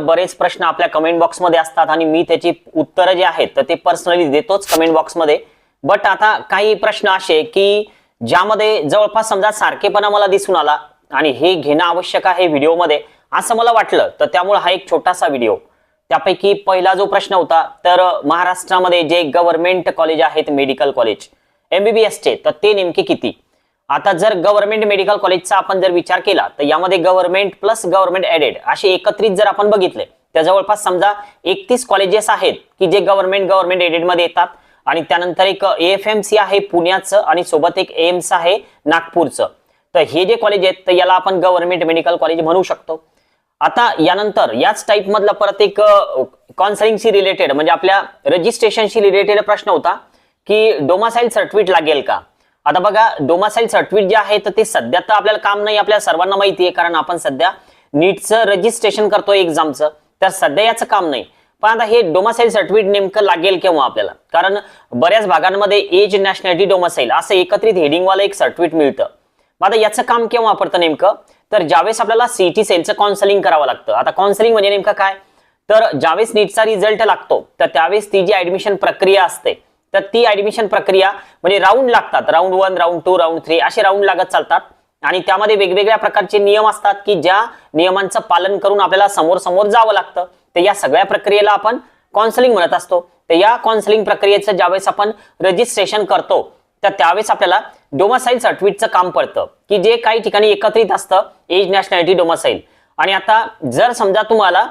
बरेच प्रश्न आपल्या कमेंट बॉक्समध्ये असतात आणि मी त्याची उत्तरं जे आहेत तर ते पर्सनली देतोच कमेंट बॉक्समध्ये बट आता काही प्रश्न असे की ज्यामध्ये जवळपास समजा सारखेपणा मला दिसून आला आणि हे घेणं आवश्यक आहे व्हिडिओमध्ये असं मला वाटलं तर त्यामुळे हा एक छोटासा व्हिडिओ. त्यापैकी पहिला जो प्रश्न होता तर महाराष्ट्रामध्ये जे गव्हर्नमेंट कॉलेज आहेत मेडिकल कॉलेज एमबीबीएसचे तर ते नेमके किती? आता जर गव्हर्नमेंट मेडिकल कॉलेजचा आपण जर विचार केला तर यामध्ये गव्हर्नमेंट प्लस गव्हर्नमेंट एडेड असे एकत्रित जर आपण बघितले तर जवळपास समजा एकतीस कॉलेजेस आहेत की जे गव्हर्नमेंट गव्हर्नमेंट एडेडमध्ये येतात. आणि त्यानंतर एक एफ एम सी आहे पुण्याचं आणि सोबत एक एम्स आहे नागपूरचं. तर हे जे कॉलेज आहेत तर याला आपण गव्हर्नमेंट मेडिकल कॉलेज म्हणू शकतो. आता यानंतर याच टाईप मधला परत एक काउन्सिलिंगशी रिलेटेड म्हणजे आपल्या रजिस्ट्रेशनशी रिलेटेड प्रश्न होता की डोमासाईल सर्टिफिकेट लागेल का? आता बघा डोमासाईल सर्टिफिकेट जे आहे तर ते सध्या तर आपल्याला काम नाही आपल्या सर्वांना माहिती आहे कारण आपण सध्या नीटचं रजिस्ट्रेशन करतोय एक्झामचं तर सध्या याचं काम नाही. पण आता हे डोमासाईल सर्टिफिकेट नेमकं लागेल केव्हा आपल्याला? कारण बऱ्याच भागांमध्ये एज नॅशनॅलिटी डोमासाईल असं एकत्रित हेडिंगवालं एक सर्टिफिकेट मिळतं. मग आता याचं काम केव्हा पडतं नेमकं? तर ज्यावेळेस आपल्याला सीटी सेलचं काउन्सिलिंग करावं लागतं. आता काउन्सिलिंग म्हणजे नेमकं काय? तर ज्यावेळेस नीटचा रिझल्ट लागतो तर त्यावेळेस ती जी ऍडमिशन प्रक्रिया असते तर ती ऍडमिशन प्रक्रिया म्हणजे राऊंड लागतात. Round one round two round three असे राऊंड लागत चालतात. आणि त्यामध्ये वेगवेगळ्या प्रकारचे नियम असतात की ज्या नियमांचं पालन करून आपल्याला समोर समोर जावं लागतं. तर या सगळ्या प्रक्रियेला आपण काउन्सिलिंग म्हणत असतो. तर या काउन्सिलिंग प्रक्रियेचं ज्यावेळेस आपण रजिस्ट्रेशन करतो तर त्यावेळेस आपल्याला डोमासाईल सर्टिफिकेटचं काम पडतं. की जे काही ठिकाणी एकत्रित असतं एज नॅशनॅलिटी डोमासाईल आणि आता जर समजा तुम्हाला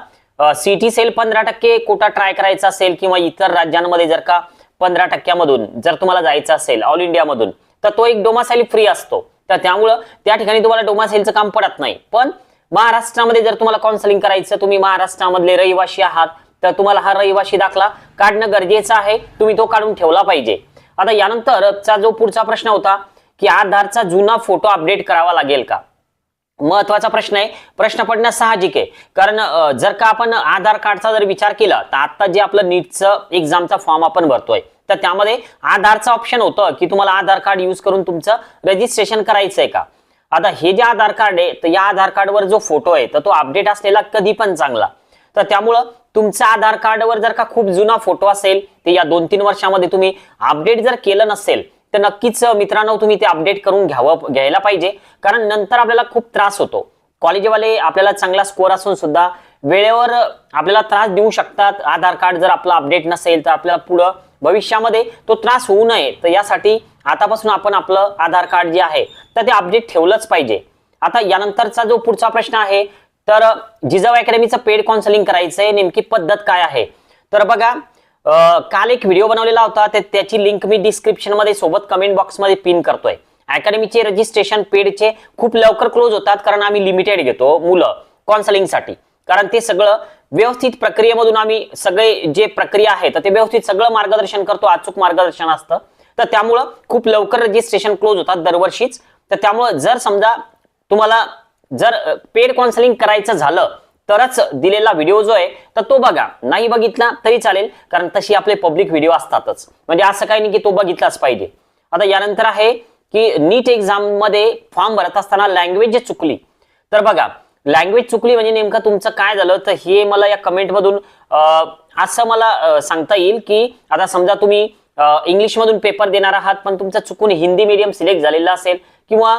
सिटी सेल पंधरा टक्के कोटा ट्राय करायचा असेल किंवा इतर राज्यांमध्ये जर का पंधरा टक्क्यामधून जर तुम्हाला जायचं असेल ऑल इंडियामधून तर तो एक डोमासाईल फ्री असतो. तर त्यामुळं त्या ठिकाणी तुम्हाला डोमासाईलचं काम पडत नाही. पण महाराष्ट्रामध्ये जर तुम्हाला काउन्सिलिंग करायचं तुम्ही महाराष्ट्रामधले रहिवासी आहात तर तुम्हाला हा रहिवासी दाखला काढणं गरजेचं आहे. तुम्ही तो काढून ठेवला पाहिजे. आता यानंतरचा जो पुढचा प्रश्न होता की आधारचा जुना फोटो अपडेट करावा लागेल का? महत्त्वाचा प्रश्न आहे. प्रश्न पडणं साहजिक आहे. कारण जर का आपण आधार कार्डचा जर विचार केला तर आता जे आपलं नीटचं एक्झामचा फॉर्म आपण भरतोय. तर त्यामध्ये आधारचं ऑप्शन होतं की तुम्हाला आधार कार्ड यूज करून तुमचं रजिस्ट्रेशन करायचं आहे का? आता हे जे आधार कार्ड आहे तर या आधार कार्डवर जो फोटो आहे तर तो अपडेट असलेला कधी पण चांगला. तर त्यामुळं तुमचा आधार कार्डवर जर का खूप जुना फोटो असेल तर या दोन तीन वर्षामध्ये तुम्ही अपडेट जर केलं नसेल तर नक्कीच मित्रांनो तुम्ही ते अपडेट करून घ्यावं घ्यायला पाहिजे. कारण नंतर आपल्याला खूप त्रास होतो. कॉलेजवाले आपल्याला चांगला स्कोअर असून सुद्धा वेळेवर आपल्याला त्रास देऊ शकतात. आधार कार्ड जर आपलं अपडेट नसेल तर आपल्याला पुढं भविष्यामध्ये तो त्रास होऊ नये. तर यासाठी आतापासून आपण आपलं आधार कार्ड जे आहे तर ते अपडेट ठेवलंच पाहिजे. आता यानंतरचा जो पुढचा प्रश्न आहे तर जिजाऊ अकॅडमीचं पेड काउन्सिलिंग करायचंय. नेमकी पद्धत काय आहे? तर बघा काल एक व्हिडिओ बनवलेला होता ते त्याची लिंक मी डिस्क्रिप्शनमध्ये सोबत कमेंट बॉक्समध्ये पिन करतोय. अकॅडमीचे रजिस्ट्रेशन पेडचे खूप लवकर क्लोज होतात कारण आम्ही लिमिटेड घेतो मुलं काउन्सिलिंगसाठी. कारण ते सगळं व्यवस्थित प्रक्रियेमधून आम्ही सगळे जे प्रक्रिया आहे तर ते व्यवस्थित सगळं मार्गदर्शन करतो अचूक मार्गदर्शन असतं. तर त्यामुळं खूप लवकर रजिस्ट्रेशन क्लोज होतात दरवर्षीच. तर त्यामुळं जर समजा तुम्हाला जर पेड काउन्सिलिंग करायचं झालं तरच दिलेला व्हिडिओ जो आहे तर तो बघा. नाही बघितला तरी चालेल कारण तशी आपले पब्लिक व्हिडिओ असतातच. म्हणजे असं काही नाही की तो बघितलाच पाहिजे. आता यानंतर आहे की नीट एक्झाममध्ये फॉर्म भरत असताना लँग्वेज चुकली. तर बघा लँग्वेज चुकली म्हणजे नेमकं तुमचं काय झालं? तर हे मला या कमेंटमधून असं मला सांगता येईल की आता समजा तुम्ही इंग्लिश मधून पेपर देणार आहात पण तुमचं चुकून हिंदी मीडियम सिलेक्ट झालेला असेल किंवा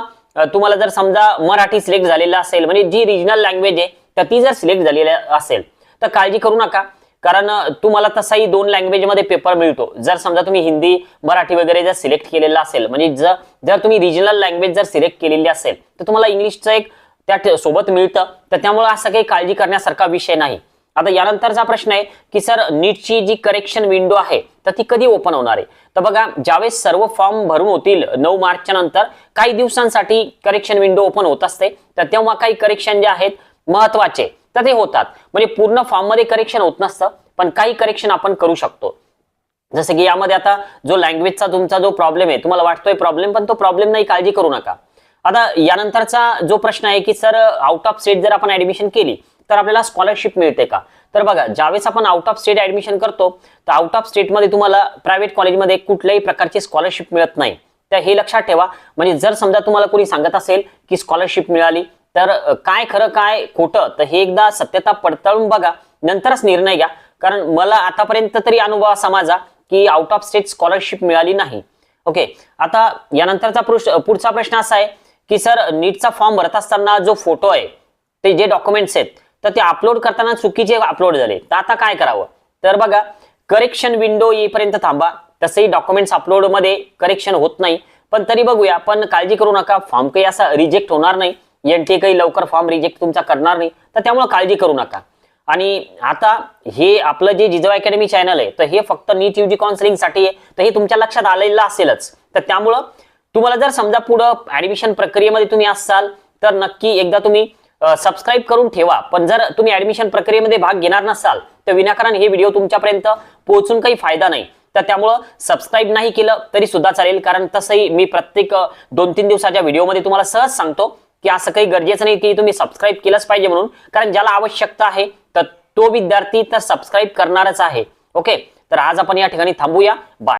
तुम्हाला जर समजा मराठी सिलेक्ट झालेला असेल म्हणजे जी रिजनल लँग्वेज आहे तर ती जर सिलेक्ट झालेली असेल तर काळजी करू नका. कारण तुम्हाला तसाही दोन लँग्वेजमध्ये पेपर मिळतो. जर समजा तुम्ही हिंदी मराठी वगैरे जर सिलेक्ट केलेला असेल म्हणजे जर जर तुम्ही रिजनल लँग्वेज जर सिलेक्ट केलेली असेल तर तुम्हाला इंग्लिशचं एक त्या सोबत मिळतं. तर त्यामुळे असं काही काळजी करण्यासारखा विषय नाही. आता यानंतरचा प्रश्न आहे की सर नीटची जी करेक्शन विंडो आहे तर ती कधी ओपन होणार आहे? तर बघा ज्यावेळेस सर्व फॉर्म भरून होतील नऊ मार्चच्या नंतर काही दिवसांसाठी करेक्शन विंडो ओपन होत असते. तर तेव्हा काही करेक्शन जे आहेत महत्त्वाचे. तर ते होतात. म्हणजे पूर्ण फॉर्ममध्ये करेक्शन होत नसतं पण काही करेक्शन आपण करू शकतो. जसं की यामध्ये आता जो लँग्वेजचा तुमचा जो प्रॉब्लेम आहे तुम्हाला वाटतोय प्रॉब्लेम पण तो प्रॉब्लेम नाही काळजी करू नका. आता यानंतरचा जो प्रश्न आहे की सर आउट ऑफ स्टेट जर आपण ऍडमिशन केली तर आपल्याला स्कॉलरशिप मिळते का? तर बघा ज्यावेळेस आपण आउट ऑफ स्टेट ऍडमिशन करतो तर आउट ऑफ स्टेटमध्ये तुम्हाला प्रायव्हेट कॉलेजमध्ये कुठल्याही प्रकारची स्कॉलरशिप मिळत नाही. तर हे लक्षात ठेवा. म्हणजे जर समजा तुम्हाला कोणी सांगत असेल की स्कॉलरशिप मिळाली तर काय खरं काय खोटं तर हे एकदा सत्यता पडताळून बघा. नंतरच निर्णय घ्या. कारण मला आतापर्यंत तरी अनुभव असा माझा की आउट ऑफ स्टेट स्कॉलरशिप मिळाली नाही. ओके आता यानंतरचा पृष्ठ- पुढचा प्रश्न असा आहे की सर नीटचा फॉर्म भरत असताना जो फोटो आहे ते जे डॉक्युमेंट्स आहेत तर ते अपलोड करताना चुकीचे अपलोड झाले. तर आता काय करावं? तर बघा करेक्शन विंडो येईपर्यंत थांबा. तसंही डॉक्युमेंट्स अपलोडमध्ये करेक्शन होत नाही. पण तरी बघूया पण काळजी करू नका. फॉर्म काही असा रिजेक्ट होणार नाही. एनटी काही लवकर फॉर्म रिजेक्ट तुमचा करणार नाही तर त्यामुळे काळजी करू नका. आणि आता हे आपलं जे जिजवा अकॅडमी चॅनल आहे तर हे फक्त नीट युजी काउन्सिलिंगसाठी आहे तर हे तुमच्या लक्षात आलेलं असेलच. तर त्यामुळं तुम्हाला जर समजा पुढं ऍडमिशन प्रक्रियेमध्ये तुम्ही असाल तर नक्की एकदा तुम्ही सबस्क्राईब करून ठेवा. पण जर तुम्ही ऍडमिशन प्रक्रियेमध्ये भाग घेणार नसाल तर विनाकारण हे व्हिडिओ तुमच्यापर्यंत पोहोचून काही फायदा नाही. तर त्यामुळं सबस्क्राईब नाही केलं तरी सुद्धा चालेल. कारण तसंही मी प्रत्येक दोन तीन दिवसाच्या व्हिडिओमध्ये तुम्हाला सहज सांगतो की असं काही गरजेचं नाही की तुम्ही सबस्क्राईब केलंच पाहिजे म्हणून. कारण ज्याला आवश्यकता आहे तर तो विद्यार्थी तर सबस्क्राईब करणारच आहे. ओके तर आज आपण या ठिकाणी थांबूया. बाय